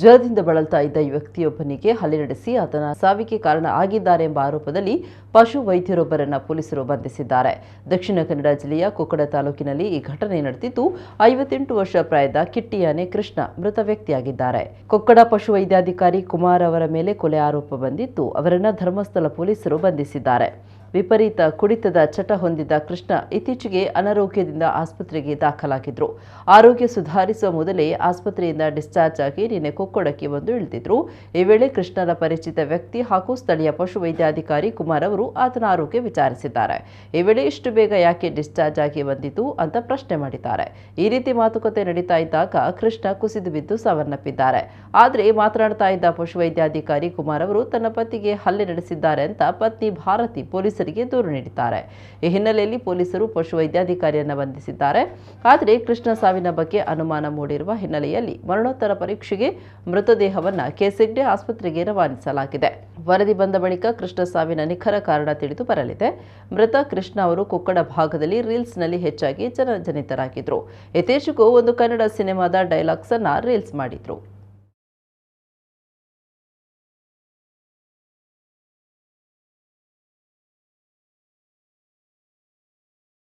ಜ್ವರದಿಂದ ಬಳಲ್ತಾ ಇದ್ದ ವ್ಯಕ್ತಿಯೊಬ್ಬನಿಗೆ ಹಲ್ಲೆ ನಡೆಸಿ ಆತನ ಸಾವಿಗೆ ಕಾರಣ ಆಗಿದ್ದಾರೆ ಎಂಬ ಆರೋಪದಲ್ಲಿ ಪಶು ವೈದ್ಯರೊಬ್ಬರನ್ನು ಪೊಲೀಸರು ಬಂಧಿಸಿದ್ದಾರೆ. ದಕ್ಷಿಣ ಕನ್ನಡ ಜಿಲ್ಲೆಯ ಕೊಕ್ಕಡ ತಾಲೂಕಿನಲ್ಲಿ ಈ ಘಟನೆ ನಡೆದಿದ್ದು, ಐವತ್ತೆಂಟು ವರ್ಷ ಪ್ರಾಯದ ಕಿಟ್ಟಿಯಾನೆ ಕೃಷ್ಣ ಮೃತ ವ್ಯಕ್ತಿಯಾಗಿದ್ದಾರೆ. ಕೊಕ್ಕಡ ಪಶು ವೈದ್ಯಾಧಿಕಾರಿ ಕುಮಾರ್ ಅವರ ಮೇಲೆ ಕೊಲೆ ಆರೋಪ ಬಂದಿದ್ದು, ಅವರನ್ನು ಧರ್ಮಸ್ಥಳ ಪೊಲೀಸರು ಬಂಧಿಸಿದ್ದಾರೆ. ವಿಪರೀತ ಕುಡಿತದ ಚಟ ಹೊಂದಿದ್ದ ಕೃಷ್ಣ ಇತ್ತೀಚೆಗೆ ಅನಾರೋಗ್ಯದಿಂದ ಆಸ್ಪತ್ರೆಗೆ ದಾಖಲಾಗಿದ್ರು. ಆರೋಗ್ಯ ಸುಧಾರಿಸುವ ಮೊದಲೇ ಆಸ್ಪತ್ರೆಯಿಂದ ಡಿಸ್ಚಾರ್ಜ್ ಆಗಿ ನಿನ್ನೆ ಕೊಕ್ಕೊಡಕ್ಕೆ ಬಂದು ಇಳಿದಿದ್ರು. ಈ ವೇಳೆ ಕೃಷ್ಣನ ಪರಿಚಿತ ವ್ಯಕ್ತಿ ಹಾಗೂ ಸ್ಥಳೀಯ ಪಶುವೈದ್ಯಾಧಿಕಾರಿ ಕುಮಾರ್ ಅವರು ಆತನ ಆರೋಗ್ಯ ವಿಚಾರಿಸಿದ್ದಾರೆ. ಈ ವೇಳೆ ಇಷ್ಟು ಬೇಗ ಯಾಕೆ ಡಿಸ್ಚಾರ್ಜ್ ಆಗಿ ಬಂದಿತು ಅಂತ ಪ್ರಶ್ನೆ ಮಾಡಿದ್ದಾರೆ. ಈ ರೀತಿ ಮಾತುಕತೆ ನಡೀತಾ ಇದ್ದಾಗ ಕೃಷ್ಣ ಕುಸಿದು ಬಿದ್ದು ಸಾವನ್ನಪ್ಪಿದ್ದಾರೆ. ಆದರೆ ಮಾತನಾಡ್ತಾ ಇದ್ದ ಪಶುವೈದ್ಯಾಧಿಕಾರಿ ಕುಮಾರ್ ಅವರು ತನ್ನ ಪತಿಗೆ ಹಲ್ಲೆ ನಡೆಸಿದ್ದಾರೆ ಅಂತ ಪತ್ನಿ ಭಾರತಿ ಪೊಲೀಸರಿಗೆ ದೂರು ನೀಡಿದ್ದಾರೆ. ಈ ಹಿನ್ನೆಲೆಯಲ್ಲಿ ಪೊಲೀಸರು ಪಶು ವೈದ್ಯಾಧಿಕಾರಿಯನ್ನ ಬಂಧಿಸಿದ್ದಾರೆ. ಆದರೆ ಕೃಷ್ಣ ಸಾವಿನ ಬಗ್ಗೆ ಅನುಮಾನ ಮೂಡಿರುವ ಹಿನ್ನೆಲೆಯಲ್ಲಿ ಮರಣೋತ್ತರ ಪರೀಕ್ಷೆಗೆ ಮೃತದೇಹವನ್ನು ಕೆಸೆಗ್ಡೆ ಆಸ್ಪತ್ರೆಗೆ ರವಾನಿಸಲಾಗಿದೆ. ವರದಿ ಬಂದ ಬಳಿಕ ಕೃಷ್ಣ ಸಾವಿನ ನಿಖರ ಕಾರಣ ತಿಳಿದು ಬರಲಿದೆ. ಮೃತ ಕೃಷ್ಣ ಅವರು ಕೊಕ್ಕಡ ಭಾಗದಲ್ಲಿ ರೀಲ್ಸ್ನಲ್ಲಿ ಹೆಚ್ಚಾಗಿ ಜನಜನಿತರಾಗಿದ್ರು. ಯಥೇಶಕ್ಕೂ ಒಂದು ಕನ್ನಡ ಸಿನಿಮಾದ ಡೈಲಾಗ್ಸ್ ರೀಲ್ಸ್ ಮಾಡಿದ್ರು.